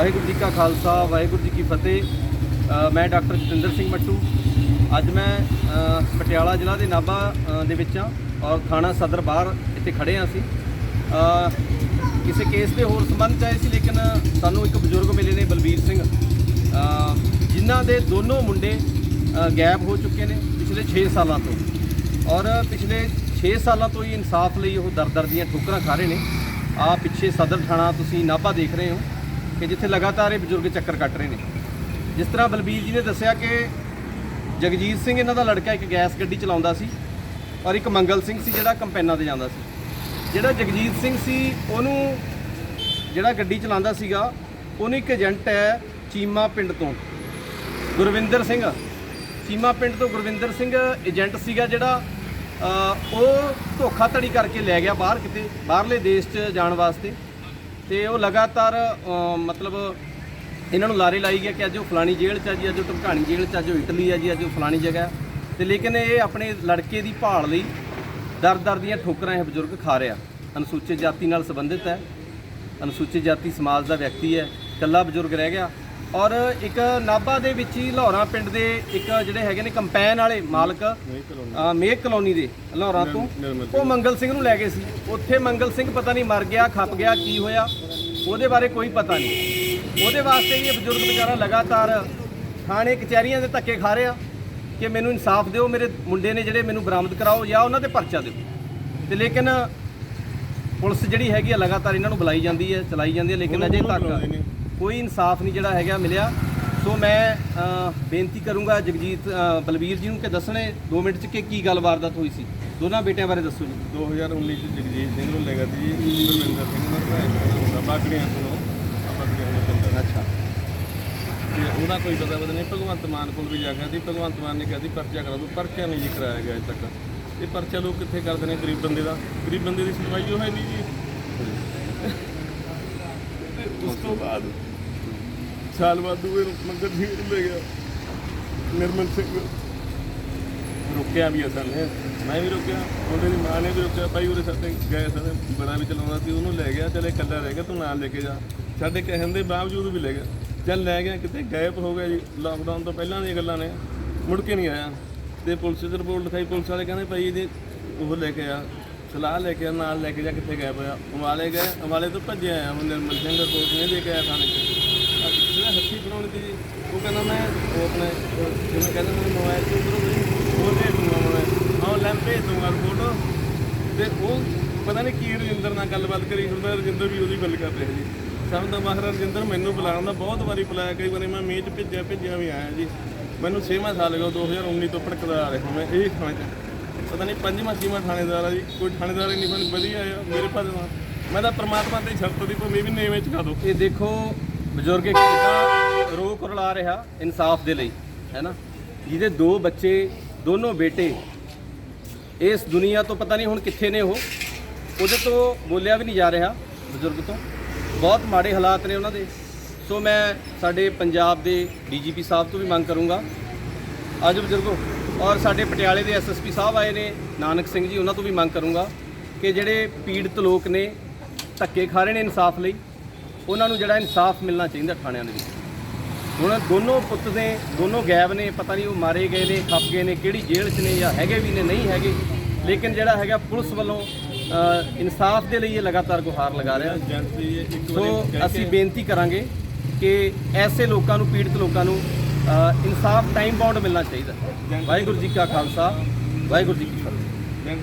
ਵਾਹਿਗੁਰੂ ਜੀ ਕਾ ਖਾਲਸਾ ਵਾਹਿਗੁਰੂ ਜੀ ਕੀ ਫਤਿਹ। ਮੈਂ ਡਾਕਟਰ ਜਤਿੰਦਰ ਸਿੰਘ ਮੱਟੂ। ਅੱਜ ਮੈਂ ਪਟਿਆਲਾ ਜ਼ਿਲ੍ਹਾ ਦੇ ਨਾਭਾ ਦੇ ਵਿੱਚ ਹਾਂ ਔਰ ਥਾਣਾ ਸਦਰ ਬਾਹਰ ਇੱਥੇ ਖੜੇ ਹਾਂ ਅਸੀਂ। ਕਿਸੇ ਕੇਸ ਦੇ ਹੋਰ ਸੰਬੰਧ ਚ ਆਏ ਸੀ ਲੇਕਿਨ ਸਾਨੂੰ ਇੱਕ ਬਜ਼ੁਰਗ ਮਿਲੇ ਨੇ ਬਲਬੀਰ ਸਿੰਘ। ਜਿਨ੍ਹਾਂ ਦੇ ਦੋਨੋਂ ਮੁੰਡੇ ਅ, ਗਾਇਬ ਹੋ ਚੁੱਕੇ ਨੇ ਪਿਛਲੇ 6 ਸਾਲਾਂ ਤੋਂ। ਔਰ ਪਿਛਲੇ 6 ਸਾਲਾਂ ਤੋਂ ਹੀ ਇਨਸਾਫ ਲਈ ਉਹ ਦਰ-ਦਰ ਦੀਆਂ ਠੋਕਰਾਂ ਖਾ ਰਹੇ ਨੇ। ਆ ਪਿੱਛੇ ਸਦਰ ਥਾਣਾ ਤੁਸੀਂ ਨਾਭਾ ਦੇਖ ਰਹੇ ਹੋ। ਕਿ ਜਿੱਥੇ ਲਗਾਤਾਰ ਇਹ ਬਜ਼ੁਰਗ ਚੱਕਰ ਕੱਟ ਰਹੇ ਨੇ। ਜਿਸ ਤਰ੍ਹਾਂ ਬਲਬੀਰ ਜੀ ਨੇ ਦੱਸਿਆ ਕਿ ਜਗਜੀਤ ਸਿੰਘ ਇਹਨਾਂ ਦਾ ਲੜਕਾ ਇੱਕ ਗੈਸ ਗੱਡੀ ਚਲਾਉਂਦਾ ਸੀ ਔਰ ਇੱਕ ਮੰਗਲ ਸਿੰਘ ਸੀ ਜਿਹੜਾ ਕੰਪੈਨਾਂ ਤੇ ਜਾਂਦਾ ਸੀ। ਜਿਹੜਾ ਜਗਜੀਤ ਸਿੰਘ ਸੀ, ਉਹਨੂੰ ਜਿਹੜਾ ਗੱਡੀ ਚਲਾਉਂਦਾ ਸੀਗਾ, ਉਹਨੂੰ ਇੱਕ ਏਜੰਟ ਹੈ ਚੀਮਾ ਪਿੰਡ ਤੋਂ। ਗੁਰਵਿੰਦਰ ਸਿੰਘ। ਚੀਮਾ ਪਿੰਡ ਤੋਂ ਗੁਰਵਿੰਦਰ ਸਿੰਘ ਏਜੰਟ ਸੀਗਾ ਜਿਹੜਾ ਉਹ ਧੋਖਾਧੜੀ ਕਰਕੇ ਲੈ ਗਿਆ ਬਾਹਰ ਕਿਤੇ, ਬਾਹਰਲੇ ਦੇਸ਼ 'ਚ ਜਾਣ ਵਾਸਤੇ। ਤੇ ਉਹ ਲਗਾਤਾਰ ਮਤਲਬ ਇਹਨਾਂ ਨੂੰ ਲਾਰੇ ਲਾਈ ਗਿਆ ਕਿ ਅੱਜ ਉਹ ਫਲਾਣੀ ਜੇਲ੍ਹ 'ਚ ਆ ਜੀ, ਅੱਜ ਉਹ ਟਮਕਾਣੀ ਜੇਲ੍ਹ 'ਚ ਅੱਜ ਉਹ ਇਟਲੀ ਆ ਜੀ, ਅੱਜ ਉਹ ਫਲਾਣੀ ਜਗ੍ਹਾ ਹੈ। ਤੇ ਲੇਕਿਨ ਇਹ ਆਪਣੇ ਲੜਕੇ ਦੀ ਭਾਲ ਲਈ ਦਰ ਦਰ ਦੀਆਂ ਠੋਕਰਾਂ ਇਹ ਬਜ਼ੁਰਗ ਖਾ ਰਿਹਾ। ਅਨੁਸੂਚਿਤ ਜਾਤੀ ਨਾਲ ਸੰਬੰਧਿਤ ਹੈ। ਅਨੁਸੂਚਿਤ ਜਾਤੀ ਸਮਾਜ ਦਾ ਵਿਅਕਤੀ ਹੈ। ਇਕੱਲਾ ਬਜ਼ੁਰਗ ਰਹਿ ਗਿਆ। ਔਰ ਇੱਕ ਨਾਭਾ ਦੇ ਵਿੱਚ ਹੀ ਲਾਹੌਰਾ ਪਿੰਡ ਦੇ ਇੱਕ ਜਿਹੜੇ ਹੈਗੇ ਨੇ ਕੰਪੈਨ ਵਾਲੇ ਮਾਲਕ ਮੇਕ ਕਲੋਨੀ। ਦੇ ਲਾਹੌਰਾ ਤੋਂ ਉਹ ਮੰਗਲ ਸਿੰਘ ਨੂੰ ਲੈ ਗਏ ਸੀ। ਉੱਥੇ ਮੰਗਲ ਸਿੰਘ ਪਤਾ ਨਹੀਂ ਮਰ ਗਿਆ ਖੱਪ ਗਿਆ ਕੀ ਹੋਇਆ ਉਹਦੇ ਬਾਰੇ ਕੋਈ ਪਤਾ ਨਹੀਂ। ਉਹਦੇ ਵਾਸਤੇ ਹੀ ਇਹ ਬਜ਼ੁਰਗ ਵਿਚਾਰਾ ਲਗਾਤਾਰ ਥਾਣੇ ਕਚਹਿਰੀਆਂ ਦੇ ਧੱਕੇ ਖਾ ਰਿਹਾ ਕਿ ਮੈਨੂੰ ਇਨਸਾਫ ਦਿਓ ਮੇਰੇ ਮੁੰਡੇ ਨੇ ਜਿਹੜੇ ਮੈਨੂੰ ਬਰਾਮਦ ਕਰਾਓ ਜਾਂ ਉਹਨਾਂ ਤੇ ਪਰਚਾ ਦਿਓ। ਤੇ ਲੇਕਿਨ ਪੁਲਿਸ ਜਿਹੜੀ ਹੈਗੀ ਆ ਲਗਾਤਾਰ ਇਹਨਾਂ ਨੂੰ ਬੁਲਾਈ ਜਾਂਦੀ ਹੈ ਚਲਾਈ ਜਾਂਦੀ ਹੈ ਲੇਕਿਨ ਅਜੇ ਤੱਕ ਕੋਈ ਇਨਸਾਫ ਨਹੀਂ ਜਿਹੜਾ ਹੈਗਾ ਮਿਲਿਆ। ਸੋ ਮੈਂ ਬੇਨਤੀ ਕਰੂੰਗਾ ਜਗਜੀਤ ਬਲਬੀਰ ਜੀ ਨੂੰ ਕਿ ਦੱਸਣੇ 2 ਮਿੰਟ ਚ ਕਿ ਕੀ ਗੱਲ ਵਾਰਦਾਤ ਹੋਈ ਸੀ। ਦੋਨਾਂ ਬੇਟਿਆਂ ਬਾਰੇ ਦੱਸੋ ਜੀ। 2019 ਚ ਜਗਜੀਤ ਸਿੰਘ ਨੂੰ ਲੈ ਗਿਆ ਸੀ ਜੀ ਗੁਰਵਿੰਦਰ ਸਿੰਘ ਦਾ ਭਰਾ ਬਾਗੜੀਆਂ ਤੋਂ ਦਾ। ਅੱਛਾ। ਤੇ ਉਹਦਾ ਕੋਈ ਪਤਾ ਪਤਾ ਨਹੀਂ ਭਗਵੰਤ ਮਾਨ ਕੋਲ ਵੀ ਜਾ ਕੇ ਸੀ ਭਗਵੰਤ ਮਾਨ ਨੇ ਕਿਹਾ ਸੀ ਪਰਚਾ ਕਰਾ ਦੋ ਪਰਚਾ ਨਹੀਂ ਜੀ ਕਰਾਇਆ ਗਿਆ ਅਜੇ ਤੱਕ। ਇਹ ਪਰਚਾ ਲੋਕ ਕਿੱਥੇ ਕਰਦੇ ਨੇ ਗਰੀਬ ਬੰਦੇ ਦਾ? ਗਰੀਬ ਬੰਦੇ ਦੀ ਸੁਣਵਾਈ ਹੋਈ ਨਹੀਂ ਜੀ। ਉਸ ਤੋਂ ਬਾਅਦ ਸਾਲ ਬਾਅਦ ਦੂਏ ਨੂੰ ਮੰਗਲ ਸਿੰਘ ਲੈ ਗਿਆ। ਨਿਰਮਲ ਸਿੰਘ। ਰੁਕਿਆ ਵੀ ਅਸਾਂ ਨੇ। ਮੈਂ ਵੀ ਰੁਕਿਆ। ਉਹਦੇ ਦੀ ਮਾਂ ਨੇ ਵੀ ਰੁਕਿਆ। ਭਾਈ ਉਹਦੇ ਸਾਡੇ ਗਏ ਸਾਡੇ ਬੜਾ ਵੀ ਚਲਾਉਂਦਾ ਸੀ। ਉਹਨੂੰ ਲੈ ਗਿਆ। ਚਲੇ ਇਕੱਲਾ ਰਹਿ ਗਿਆ। ਤੂੰ ਨਾਲ ਲੈ ਕੇ ਜਾ। ਸਾਡੇ ਕਹਿਣ ਦੇ ਬਾਵਜੂਦ ਵੀ ਲੈ ਗਿਆ। ਚੱਲ ਲੈ ਗਿਆ। ਕਿਤੇ ਗਾਇਬ ਹੋ ਗਿਆ ਜੀ। ਲਾਕਡਾਊਨ ਤੋਂ ਪਹਿਲਾਂ ਦੀਆਂ ਗੱਲਾਂ ਨੇ। ਮੁੜ ਕੇ ਨਹੀਂ ਆਇਆ। ਤੇ ਪੁਲਿਸ ਦੀ ਰਿਪੋਰਟ ਲਿਖਾਈ। ਪੁਲਿਸ ਵਾਲੇ ਕਹਿੰਦੇ ਭਾਈ ਇਹਦੇ ਉਹ ਲੈ ਕੇ ਆ। ਸਲਾਹ ਲੈ ਕੇ ਆ, ਨਾਲ ਲੈ ਕੇ ਜਾ। ਕਿੱਥੇ ਗਾਇਬ ਹੋਇਆ। ਅੰਬਾਲੇ ਗਏ। ਅੰਬਾਲੇ ਤੋਂ ਭੱਜਿਆ ਆਇਆ ਹੁਣ ਨਿਰਮਲ ਸਿੰਘ ਰਿਪੋਰਟ ਨਹੀਂ ਦੇ ਕੇ ਆਇਆ ਥਾਣੇ 'ਚ। ਜਿਹੜਾ ਹੱਥੀ ਬਣਾਉਣੀ ਜੀ ਉਹ ਕਹਿੰਦਾ ਮੈਂ ਉਹ ਆਪਣੇ ਜਿਵੇਂ ਕਹਿੰਦੇ ਮੈਨੂੰ ਮੋਬਾਈਲ ਤੋਂ ਉਧਰੋਂ ਉਹ ਦੇ ਦੂੰਗਾ ਮੈਂ ਆਹ ਲੈਂਪ ਭੇਜ ਦੂੰਗਾ ਰਿਪੋਰਟ ਤੇ ਉਹ ਪਤਾ ਨਹੀਂ ਕੀ ਰਜਿੰਦਰ ਨਾਲ ਗੱਲਬਾਤ ਕਰੀ ਹੁੰਦਾ ਰਜਿੰਦਰ ਵੀ ਉਹਦੀ ਗੱਲ ਕਰ ਰਿਹਾ ਜੀ। ਸਭ ਤੋਂ ਮਾਹਰ ਰਜਿੰਦਰ ਮੈਨੂੰ ਬੁਲਾਉਣ ਦਾ ਬਹੁਤ ਵਾਰੀ ਬੁਲਾਇਆ ਕਈ ਵਾਰੀ ਮੈਂ ਮੀਟ ਭੇਜਿਆ ਭੇਜਿਆ ਵੀ ਆਇਆ ਜੀ। ਮੈਨੂੰ 6ਵਾਂ ਸਾਲ ਹੋ ਗਿਆ 2019 ਤੋਂ ਭੜਕਦਾ ਆ ਰਿਹਾ ਮੈਂ ਇਹ 'ਚ ਪਤਾ ਨਹੀਂ ਪੰਜਵਾਂ ਛੇਵਾਂ ਥਾਣੇਦਾਰ ਆ ਜੀ ਕੋਈ ਥਾਣੇਦਾਰ ਨਹੀਂ ਬਣ ਵਧੀਆ ਆ ਮੇਰੇ ਪਾਸ ਮੈਂ ਤਾਂ ਪ੍ਰਮਾਤਮਾ ਤੇ ਸ਼ਰਤ ਦੀ ਭੂਮੀ ਵੀ ਨੇਵੇਂ ਚੁਕਾ ਦੋ। ਇਹ ਦੇਖੋ ਬਜ਼ੁਰਗ ਇੱਕ ਕਿੱਦਾਂ ਰੋ ਕੁਰਲਾ ਰਿਹਾ ਇਨਸਾਫ ਦੇ ਲਈ, ਹੈ ਨਾ? ਜਿਹਦੇ ਦੋ ਬੱਚੇ, ਦੋਨੋਂ ਬੇਟੇ ਇਸ ਦੁਨੀਆ ਤੋਂ ਪਤਾ ਨਹੀਂ ਹੁਣ ਕਿੱਥੇ ਨੇ ਉਹ। ਉਹਦੇ ਤੋਂ ਬੋਲਿਆ ਵੀ ਨਹੀਂ ਜਾ ਰਿਹਾ ਬਜ਼ੁਰਗ ਤੋਂ। ਬਹੁਤ ਮਾੜੇ ਹਾਲਾਤ ਨੇ ਉਹਨਾਂ ਦੇ। ਸੋ ਮੈਂ ਸਾਡੇ ਪੰਜਾਬ ਦੇ ਡੀਜੀਪੀ ਸਾਹਿਬ ਤੋਂ ਵੀ ਮੰਗ ਕਰੂੰਗਾ। ਅੱਜ ਬਜ਼ੁਰਗੋ, ਔਰ ਸਾਡੇ ਪਟਿਆਲੇ ਦੇ ਐਸਐਸਪੀ ਸਾਹਿਬ ਆਏ ਨੇ, ਨਾਨਕ ਸਿੰਘ ਜੀ, ਉਹਨਾਂ ਤੋਂ ਵੀ ਮੰਗ ਕਰੂੰਗਾ ਕਿ ਜਿਹੜੇ ਪੀੜਤ ਲੋਕ ਨੇ, ਧੱਕੇ ਖਾ ਰਹੇ ਨੇ ਇਨਸਾਫ ਲਈ ਉਹਨਾਂ ਨੂੰ ਜਿਹੜਾ ਇਨਸਾਫ ਮਿਲਣਾ ਚਾਹੀਦਾ ਥਾਣਿਆਂ ਦੇ ਵਿੱਚ। ਹੁਣ ਦੋਨੋਂ ਪੁੱਤ ਨੇ ਦੋਨੋਂ ਗਾਇਬ ਨੇ, ਪਤਾ ਨਹੀਂ ਉਹ ਮਾਰੇ ਗਏ ਨੇ, ਖੱਪ ਗਏ ਨੇ, ਕਿਹੜੀ ਜੇਲ੍ਹ 'ਚ ਨੇ ਜਾਂ ਹੈਗੇ ਵੀ ਨੇ, ਨਹੀਂ ਹੈਗੇ। ਲੇਕਿਨ ਜਿਹੜਾ ਹੈਗਾ ਪੁਲਿਸ ਵੱਲੋਂ ਇਨਸਾਫ ਦੇ ਲਈ ਇਹ ਲਗਾਤਾਰ ਗੁਹਾਰ ਲਗਾ ਰਿਹਾ। ਸੋ ਅਸੀਂ ਬੇਨਤੀ ਕਰਾਂਗੇ ਕਿ ਐਸੇ ਲੋਕਾਂ ਨੂੰ, ਪੀੜਤ ਲੋਕਾਂ ਨੂੰ ਇਨਸਾਫ ਟਾਈਮ ਬਾਉਂਡ ਮਿਲਣਾ ਚਾਹੀਦਾ। ਵਾਹਿਗੁਰੂ ਜੀ ਕਾ ਖਾਲਸਾ, ਵਾਹਿਗੁਰੂ ਜੀ ਕੀ ਫਤਿਹ।